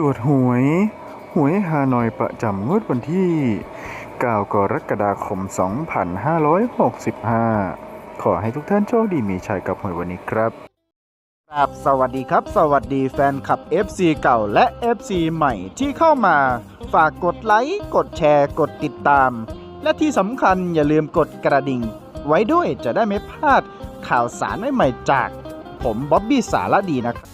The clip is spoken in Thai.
ตรวจหวย หวยฮานอยประจำงวดวันที่ 9 กรกฎาคม 2565 ขอให้ทุกท่านโชคดีมีชัยกับหวยวันนี้ครับครับสวัสดีครับ สวัสดีแฟนคลับ FC เก่าและ FC ใหม่ที่เข้ามา ฝากกดไลค์ กดแชร์ กดติดตาม และที่สำคัญอย่าลืมกดกระดิ่ง ไว้ด้วยจะได้ไม่พลาดข่าวสารใหม่ๆจาก ผมบ๊อบบี้สารดีนะครับ